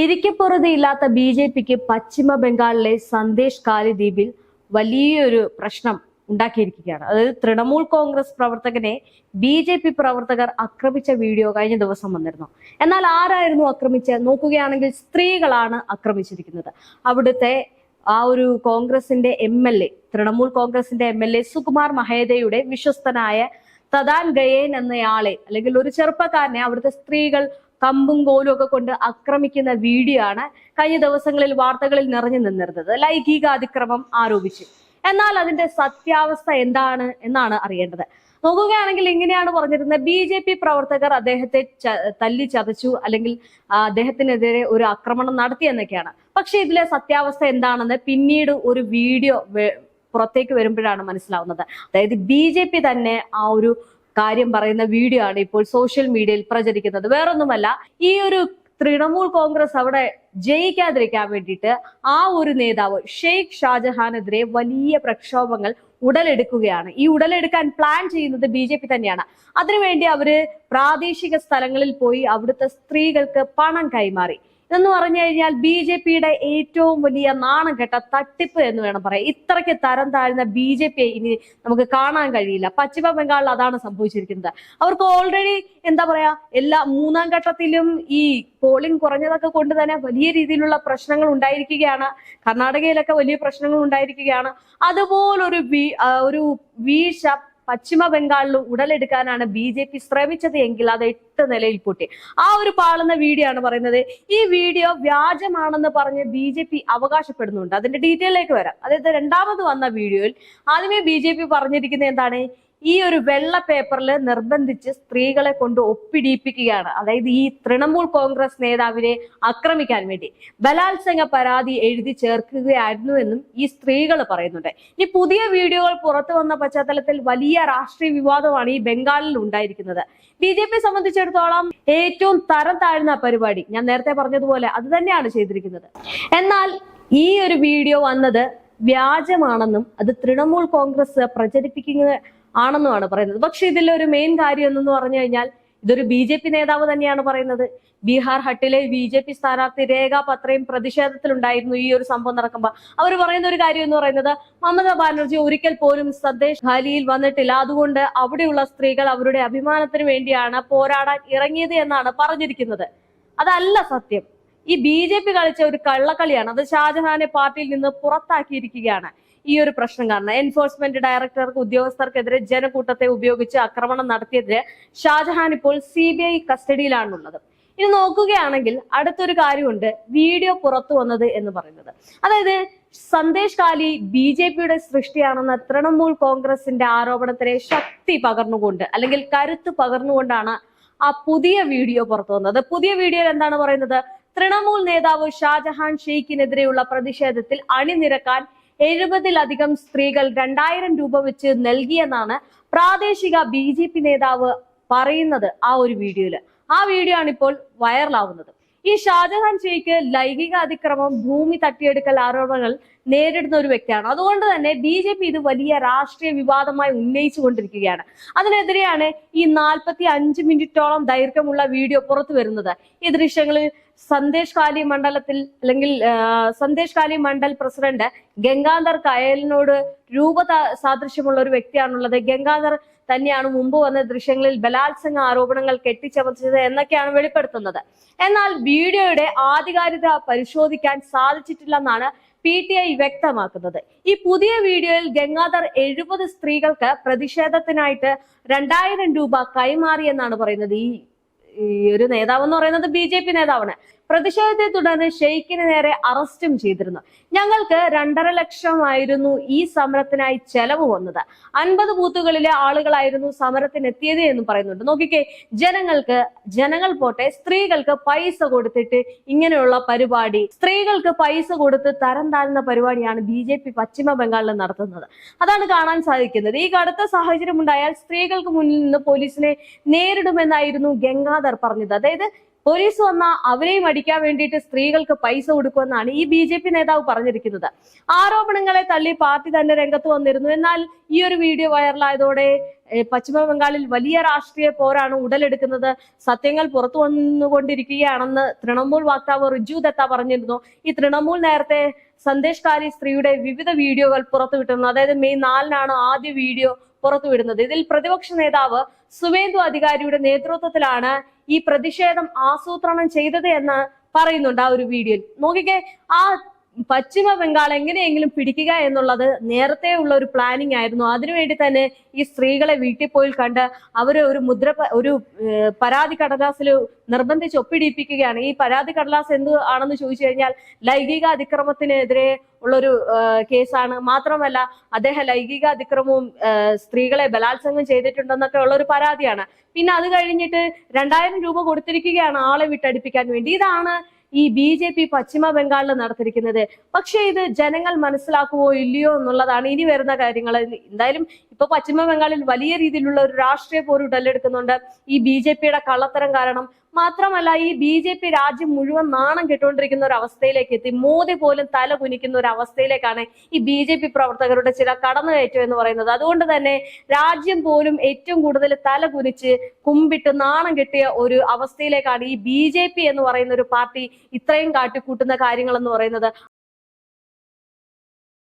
ഇരിക്കപ്പുറതയില്ലാത്ത B J പിക്ക് പശ്ചിമ ബംഗാളിലെ സന്ദേശ് കാലി ദ്വീപിൽ വലിയൊരു പ്രശ്നം ഉണ്ടാക്കിയിരിക്കുകയാണ്. അതായത് തൃണമൂൽ കോൺഗ്രസ് പ്രവർത്തകനെ ബി ജെ പി പ്രവർത്തകർ ആക്രമിച്ച വീഡിയോ കഴിഞ്ഞ ദിവസം വന്നിരുന്നു. എന്നാൽ ആരായിരുന്നു ആക്രമിച്ചത്? നോക്കുകയാണെങ്കിൽ സ്ത്രീകളാണ് ആക്രമിച്ചിരിക്കുന്നത്. അവിടുത്തെ ആ ഒരു കോൺഗ്രസിന്റെ എം എൽ എ തൃണമൂൽ കോൺഗ്രസിന്റെ എം എൽ എ സുകുമാർ മഹേദയുടെ വിശ്വസ്തനായ തദാൻ ഗയേൻ എന്നയാളെ അല്ലെങ്കിൽ ഒരു ചെറുപ്പക്കാരനെ അവിടുത്തെ സ്ത്രീകൾ കമ്പും കോലും ഒക്കെ കൊണ്ട് ആക്രമിക്കുന്ന വീഡിയോ ആണ് കഴിഞ്ഞ ദിവസങ്ങളിൽ വാർത്തകളിൽ നിറഞ്ഞു നിന്നിരുന്നത്. ലൈംഗിക അതിക്രമം ആരോപിച്ച്. എന്നാൽ അതിന്റെ സത്യാവസ്ഥ എന്താണ് എന്നാണ് അറിയേണ്ടത്. നോക്കുകയാണെങ്കിൽ ഇങ്ങനെയാണ് പറഞ്ഞിരുന്നത്. ബി ജെ പി പ്രവർത്തകർ അദ്ദേഹത്തെ തല്ലി ചതച്ചു അല്ലെങ്കിൽ അദ്ദേഹത്തിനെതിരെ ഒരു ആക്രമണം നടത്തി എന്നൊക്കെയാണ്. പക്ഷെ ഇതിലെ സത്യാവസ്ഥ എന്താണെന്ന് പിന്നീട് ഒരു വീഡിയോ പുറത്തേക്ക് വരുമ്പോഴാണ് മനസ്സിലാവുന്നത്. അതായത് ബി തന്നെ ആ ഒരു കാര്യം പറയുന്ന വീഡിയോ ആണ് ഇപ്പോൾ സോഷ്യൽ മീഡിയയിൽ പ്രചരിക്കുന്നത്. വേറൊന്നുമല്ല ഈ ഒരു തൃണമൂൽ കോൺഗ്രസ് അവിടെ ജയിക്കാതിരിക്കാൻ വേണ്ടിയിട്ട് ആ ഒരു നേതാവ് ഷെയ്ഖ് ഷാജഹാനെതിരെ വലിയ പ്രക്ഷോഭങ്ങൾ ഉടലെടുക്കുകയാണ്. ഈ ഉടലെടുക്കാൻ പ്ലാൻ ചെയ്യുന്നത് ബി ജെ പി തന്നെയാണ്. അതിനുവേണ്ടി അവർ പ്രാദേശിക സ്ഥലങ്ങളിൽ പോയി അവിടുത്തെ സ്ത്രീകൾക്ക് പണം കൈമാറി. എന്ന് പറഞ്ഞു കഴിഞ്ഞാൽ ബി ജെ പിയുടെ ഏറ്റവും വലിയ നാണം കെട്ട തട്ടിപ്പ് എന്ന് വേണം പറയാം ഇത്രയ്ക്ക് തരം താഴ്ന്ന ബി ജെ പി ഇനി നമുക്ക് കാണാൻ കഴിയില്ല. പശ്ചിമ ബംഗാളിൽ അതാണ് സംഭവിച്ചിരിക്കുന്നത്. അവർക്ക് ഓൾറെഡി എന്താ പറയാ എല്ലാ മൂന്നാം ഘട്ടത്തിലും ഈ പോളിംഗ് കുറഞ്ഞതൊക്കെ കൊണ്ട് തന്നെ വലിയ രീതിയിലുള്ള പ്രശ്നങ്ങൾ ഉണ്ടായിരിക്കുകയാണ്. കർണാടകയിലൊക്കെ വലിയ പ്രശ്നങ്ങൾ ഉണ്ടായിരിക്കുകയാണ്. അതുപോലൊരു ഒരു വീഴ്ച പശ്ചിമ ബംഗാളിൽ ഉടലെടുക്കാനാണ് ബി ജെ പി ശ്രമിച്ചത് എങ്കിൽ അത് എട്ട് നിലയിൽ പൊട്ടി. ആ ഒരു പാളുന്ന വീഡിയോ ആണ് പറയുന്നത്. ഈ വീഡിയോ വ്യാജമാണെന്ന് പറഞ്ഞ് ബി ജെ പി അവകാശപ്പെടുന്നുണ്ട്. അതിന്റെ ഡീറ്റെയിലേക്ക് വരാം. അതായത് രണ്ടാമത് വന്ന വീഡിയോയിൽ ആദ്യമേ ബി ജെ പി പറഞ്ഞിരിക്കുന്നത് എന്താണ്? ഈ ഒരു വെള്ള പേപ്പറിൽ നിർബന്ധിച്ച് സ്ത്രീകളെ കൊണ്ട് ഒപ്പിടിയിപ്പിക്കുകയാണ് അതായത് ഈ തൃണമൂൽ കോൺഗ്രസ് നേതാവിനെ ആക്രമിക്കാൻ വേണ്ടി. ബലാത്സംഗ പരാതി എഴുതി ചേർക്കുകയായിരുന്നു എന്നും ഈ സ്ത്രീകൾ പറയുന്നുണ്ട്. ഇനി പുതിയ വീഡിയോകൾ പുറത്തു വന്ന പശ്ചാത്തലത്തിൽ വലിയ രാഷ്ട്രീയ വിവാദമാണ് ഈ ബംഗാളിൽ ഉണ്ടായിരിക്കുന്നത്. ബി ജെ പി സംബന്ധിച്ചിടത്തോളം ഏറ്റവും തരം താഴ്ന്ന പരിപാടി. ഞാൻ നേരത്തെ പറഞ്ഞതുപോലെ അത് തന്നെയാണ് ചെയ്തിരിക്കുന്നത്. എന്നാൽ ഈ ഒരു വീഡിയോ വന്നത് വ്യാജമാണെന്നും അത് തൃണമൂൽ കോൺഗ്രസ് പ്രചരിപ്പിക്കുക ആണെന്നുമാണ് പറയുന്നത്. പക്ഷെ ഇതിലൊരു മെയിൻ കാര്യം എന്തെന്ന് പറഞ്ഞു കഴിഞ്ഞാൽ ഇതൊരു ബി ജെ പി നേതാവ് തന്നെയാണ് പറയുന്നത്. ബീഹാർ ഹട്ടിലെ ബി ജെ പി സ്ഥാനാർത്ഥി രേഖ പത്രയും പ്രതിഷേധത്തിലുണ്ടായിരുന്നു ഈ ഒരു സംഭവം നടക്കുമ്പോൾ അവർ പറയുന്ന ഒരു കാര്യം എന്ന് പറയുന്നത് മമതാ ബാനർജി ഒരിക്കൽ പോലും സന്ദേശ് ഖാലിയിൽ വന്നിട്ടില്ല. അതുകൊണ്ട് അവിടെയുള്ള സ്ത്രീകൾ അവരുടെ അഭിമാനത്തിന് വേണ്ടിയാണ് പോരാടാൻ ഇറങ്ങിയത് എന്നാണ് പറഞ്ഞിരിക്കുന്നത്. അതല്ല സത്യം. ഈ ബി ജെ പി കളിച്ച ഒരു കള്ളക്കളിയാണ്. അത് ഷാജഹാനെ പാർട്ടിയിൽ നിന്ന് പുറത്താക്കിയിരിക്കുകയാണ് ഈ ഒരു പ്രശ്നം കാരണം. എൻഫോഴ്സ്മെന്റ് ഡയറക്ടർക്ക് ഉദ്യോഗസ്ഥർക്കെതിരെ ജനക്കൂട്ടത്തെ ഉപയോഗിച്ച് ആക്രമണം നടത്തിയതിന് ഷാജഹാൻ ഇപ്പോൾ സി ബി ഐ കസ്റ്റഡിയിലാണുള്ളത്. ഇനി നോക്കുകയാണെങ്കിൽ അടുത്തൊരു കാര്യമുണ്ട്. വീഡിയോ പുറത്തു വന്നത് എന്ന് പറയുന്നത്. അതായത് സന്ദേശ് കാലി ബി ജെ പിയുടെ സൃഷ്ടിയാണെന്ന തൃണമൂൽ കോൺഗ്രസിന്റെ ആരോപണത്തിനെ ശക്തി പകർന്നുകൊണ്ട് അല്ലെങ്കിൽ കരുത്ത് പകർന്നുകൊണ്ടാണ് ആ പുതിയ വീഡിയോ പുറത്തു വന്നത്. പുതിയ വീഡിയോയിൽ എന്താണ് പറയുന്നത്? തൃണമൂൽ നേതാവ് ഷാജഹാൻ ഷെയ്ഖിനെതിരെയുള്ള പ്രതിഷേധത്തിൽ അണിനിരക്കാൻ എഴുപതിലധികം സ്ത്രീകൾ രണ്ടായിരം രൂപ വെച്ച് നൽകിയെന്നാണ് പ്രാദേശിക ബി ജെ പി നേതാവ് പറയുന്നത് ആ ഒരു വീഡിയോയിൽ. ആ വീഡിയോ ആണ് ഇപ്പോൾ വൈറലാവുന്നത്. ഈ ഷാജഹാൻ ഷെയ്ഖ് ലൈംഗിക അതിക്രമം ഭൂമി തട്ടിയെടുക്കൽ ആരോപണങ്ങൾ നേരിടുന്ന ഒരു വ്യക്തിയാണ്. അതുകൊണ്ട് തന്നെ ബി ജെ പി ഇത് വലിയ രാഷ്ട്രീയ വിവാദമായി ഉന്നയിച്ചു കൊണ്ടിരിക്കുകയാണ്. അതിനെതിരെയാണ് ഈ നാൽപ്പത്തി അഞ്ച് മിനിറ്റോളം ദൈർഘ്യമുള്ള വീഡിയോ പുറത്തു വരുന്നത്. ഈ ദൃശ്യങ്ങളിൽ സന്ദേശ് കാലി മണ്ഡലത്തിൽ അല്ലെങ്കിൽ സന്ദേശ് കാലി മണ്ഡൽ പ്രസിഡന്റ് ഗംഗാധർ കയലിനോട് രൂപ സാദൃശ്യമുള്ള ഒരു വ്യക്തിയാണുള്ളത്. ഗംഗാധർ തന്നെയാണ് മുമ്പ് വന്ന ദൃശ്യങ്ങളിൽ ബലാത്സംഗ ആരോപണങ്ങൾ കെട്ടിച്ചമച്ചത് എന്നൊക്കെയാണ് വെളിപ്പെടുത്തുന്നത്. എന്നാൽ വീഡിയോയുടെ ആധികാരികത പരിശോധിക്കാൻ സാധിച്ചിട്ടില്ലെന്നാണ് പി ടി ഐ വ്യക്തമാക്കുന്നത്. ഈ പുതിയ വീഡിയോയിൽ ഗംഗാധർ എഴുപത് സ്ത്രീകൾക്ക് പ്രതിഷേധത്തിനായിട്ട് രണ്ടായിരം രൂപ കൈമാറിയെന്നാണ് പറയുന്നത്. ഈ ഈ ഒരു നേതാവ് എന്ന് പറയുന്നത് ബി ജെ പി നേതാവാണ്. പ്രതിഷേധത്തെ തുടർന്ന് ഷെയ്ഖിന് നേരെ അറസ്റ്റും ചെയ്തിരുന്നു. ഞങ്ങൾക്ക് രണ്ടര ലക്ഷമായിരുന്നു ഈ സമരത്തിനായി ചെലവ് വന്നത്. അൻപത് ബൂത്തുകളിലെ ആളുകളായിരുന്നു സമരത്തിനെത്തിയത് എന്ന് പറയുന്നുണ്ട്. നോക്കിക്കേ ജനങ്ങൾക്ക് ജനങ്ങൾ പോട്ടെ സ്ത്രീകൾക്ക് പൈസ കൊടുത്തിട്ട് ഇങ്ങനെയുള്ള പരിപാടി സ്ത്രീകൾക്ക് പൈസ കൊടുത്ത് തരം താഴ്ന്ന പരിപാടിയാണ് ബി ജെ പി പശ്ചിമ ബംഗാളിൽ നടത്തുന്നത്. അതാണ് കാണാൻ സാധിക്കുന്നത്. ഈ കടുത്ത സാഹചര്യം ഉണ്ടായാൽ സ്ത്രീകൾക്ക് മുന്നിൽ നിന്ന് പോലീസിനെ നേരിടുമെന്നായിരുന്നു ഗംഗാധർ പറഞ്ഞത്. അതായത് പോലീസ് വന്നാൽ അവരെയും അടിക്കാൻ വേണ്ടിയിട്ട് സ്ത്രീകൾക്ക് പൈസ കൊടുക്കുമെന്നാണ് ഈ ബി ജെ പി നേതാവ് പറഞ്ഞിരിക്കുന്നത്. ആരോപണങ്ങളെ തള്ളി പാർട്ടി തന്നെ രംഗത്ത് വന്നിരുന്നു. എന്നാൽ ഈ ഒരു വീഡിയോ വൈറലായതോടെ പശ്ചിമ ബംഗാളിൽ വലിയ രാഷ്ട്രീയ പോരാണ് ഉടലെടുക്കുന്നത്. സത്യങ്ങൾ പുറത്തു വന്നുകൊണ്ടിരിക്കുകയാണെന്ന് തൃണമൂൽ വക്താവ് റിജു ദത്ത പറഞ്ഞിരുന്നു. ഈ തൃണമൂൽ നേരത്തെ സന്ദേശകാരി സ്ത്രീയുടെ വിവിധ വീഡിയോകൾ പുറത്തുവിട്ടിരുന്നു. അതായത് മെയ് നാലിനാണ് ആദ്യ വീഡിയോ പുറത്തുവിടുന്നത്. ഇതിൽ പ്രതിപക്ഷ നേതാവ് സുവേന്ദു അധികാരിയുടെ നേതൃത്വത്തിലാണ് ഈ പ്രതിഷേധം ആസൂത്രണം ചെയ്തത് എന്ന് പറയുന്നുണ്ട് ആ ഒരു വീഡിയോയിൽ നോക്കിക്കേ ആ പശ്ചിമ ബംഗാൾ എങ്ങനെയെങ്കിലും പിടിക്കുക എന്നുള്ളത് നേരത്തെ ഉള്ള ഒരു പ്ലാനിങ് ആയിരുന്നു. അതിനുവേണ്ടി തന്നെ ഈ സ്ത്രീകളെ വീട്ടിൽ പോയി കണ്ട് അവരെ ഒരു മുദ്ര ഒരു പരാതി കടലാസിൽ നിർബന്ധിച്ച് ഒപ്പിടിപ്പിക്കുകയാണ്. ഈ പരാതി കടലാസ് എന്ത് ആണെന്ന് ചോദിച്ചു കഴിഞ്ഞാൽ ലൈംഗിക അതിക്രമത്തിനെതിരെ ഉള്ളൊരു കേസാണ്. മാത്രമല്ല അദ്ദേഹം ലൈംഗിക അതിക്രമവും സ്ത്രീകളെ ബലാത്സംഗം ചെയ്തിട്ടുണ്ടെന്നൊക്കെ ഉള്ള ഒരു പരാതിയാണ്. പിന്നെ അത് കഴിഞ്ഞിട്ട് രണ്ടായിരം രൂപ കൊടുത്തിരിക്കുകയാണ് ആളെ വിട്ടടിപ്പിക്കാൻ വേണ്ടി. ഇതാണ് ഈ ബി ജെ പി പശ്ചിമ ബംഗാളിൽ നടത്തിയിരിക്കുന്നത്. പക്ഷേ ഇത് ജനങ്ങൾ മനസ്സിലാക്കുവോ ഇല്ലയോ എന്നുള്ളതാണ് ഇനി വരുന്ന കാര്യങ്ങൾ. എന്തായാലും ഇപ്പൊ പശ്ചിമ ബംഗാളിൽ വലിയ രീതിയിലുള്ള ഒരു രാഷ്ട്രീയ പോര് ഉടലെടുക്കുന്നുണ്ട്. ഈ ബി ജെ പിയുടെ കള്ളത്തരം കാരണം. മാത്രമല്ല ഈ ബി ജെ പി രാജ്യം മുഴുവൻ നാണം കെട്ടുകൊണ്ടിരിക്കുന്ന ഒരു അവസ്ഥയിലേക്ക് എത്തി. മോദി പോലും തല കുനിക്കുന്ന ഒരു അവസ്ഥയിലേക്കാണ് ഈ ബി ജെ പി പ്രവർത്തകരുടെ ചില കടന്നുകയറ്റം എന്ന് പറയുന്നത്. അതുകൊണ്ട് തന്നെ രാജ്യം പോലും ഏറ്റവും കൂടുതൽ തല കുനിച്ച് കുമ്പിട്ട് നാണം കെട്ടിയ ഒരു അവസ്ഥയിലേക്കാണ് ഈ ബി ജെ പി എന്ന് പറയുന്ന ഒരു പാർട്ടി ഇത്രയും കാട്ടിക്കൂട്ടുന്ന കാര്യങ്ങൾ എന്ന് പറയുന്നത്.